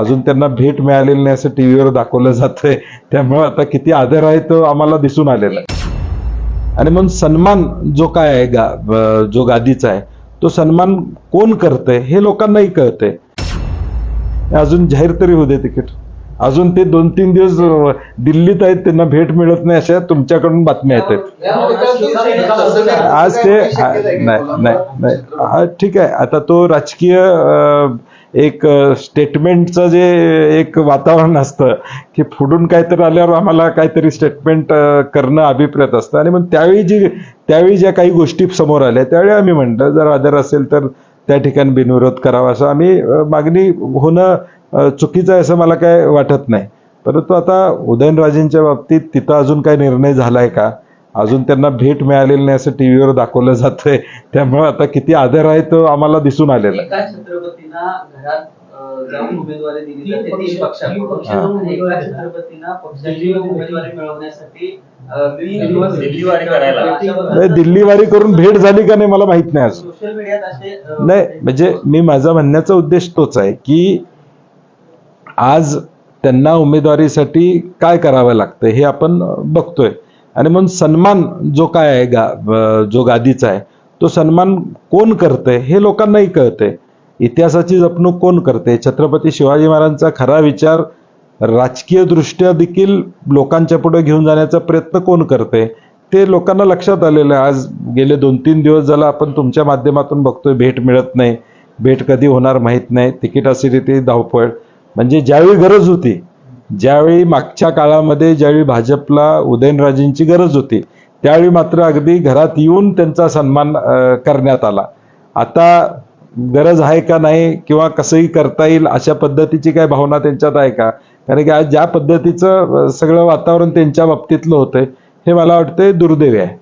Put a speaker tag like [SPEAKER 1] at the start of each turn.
[SPEAKER 1] अजून त्यांना भेट मिळालेली नाही असं टीव्हीवर दाखवलं जातंय. त्यामुळे आता किती आदर आहे तो आम्हाला दिसून आलेला आहे. आणि म्हणून सन्मान जो काय आहे गा जो गादीचा आहे तो सन्मान कोण करतंय हे लोकांनाही कळतंय. अजून जाहीर तरी होऊ दे तिकीट. अजून ते दोन तीन दिवस दिल्लीत आहेत त्यांना भेट मिळत नाही अशा तुमच्याकडून बातम्या येत आहेत. आज ते नाही नाही ठीक आहे. आता तो राजकीय एक स्टेटमेंटचं जे एक वातावरण असतं की फुडून काहीतरी आल्यावर आम्हाला काहीतरी स्टेटमेंट करणं अभिप्रेत असतं. आणि मग त्यावेळी जी त्यावेळी ज्या काही गोष्टी समोर आल्या त्यावेळी आम्ही म्हणलं जर आदर असेल तर त्या ठिकाणी बिनविरोध करावा. असं आम्ही मागणी होणं चुकीचं आहे असं मला काय वाटत नाही. परंतु आता उदयनराजेंच्या बाबतीत तिथं अजून काही निर्णय झाला आहे का? अजून त्यांना भेट मिळालेली नाही असं टीव्हीवर दाखवलं जातंय. त्यामुळे आता किती आदर आहे तो आम्हाला दिसून आलेला आहे. हा.
[SPEAKER 2] दिल्लीवारी करायला.
[SPEAKER 1] नाही, दिल्लीवारी करून भेट झाली का नाही मला माहीत नाही अजून.
[SPEAKER 3] सोशल मीडियात असे अं,
[SPEAKER 1] नाही म्हणजे मी माझा म्हणण्याचा उद्देश तोच आहे की आज त्यांना उमेदवारीसाठी काय करावं लागतं हे आपण बघतोय. आणि म्हणून सन्मान जो काय आहे गा जो गादीचा आहे तो सन्मान कोण करतंय हे लोकांनाही कळतंय. इतिहासाची जपणूक कोण करते छत्रपती शिवाजी महाराजांचा खरा विचार राजकीय दृष्ट्या देखील लोकांच्या पुढे घेऊन जाण्याचा प्रयत्न कोण करते ते लोकांना लक्षात आलेलं आहे. आज गेले दोन तीन दिवस झाला आपण तुमच्या माध्यमातून बघतोय भेट मिळत नाही. भेट कधी होणार माहीत नाही. तिकीट ते धावपळ. म्हणजे ज्यावेळी गरज होती ज्यावेळी मागच्या काळामध्ये ज्यावेळी भाजपला उदयनराजेंची गरज होती त्यावेळी मात्र अगदी घरात येऊन त्यांचा सन्मान करण्यात आला. आता गरज आहे का नाही किंवा कसंही करता येईल अशा पद्धतीची काय भावना त्यांच्यात आहे का? कारण की आज ज्या पद्धतीचं सगळं वातावरण त्यांच्या बाबतीतलं होतंय हे मला वाटतंय दुर्दैवी आहे.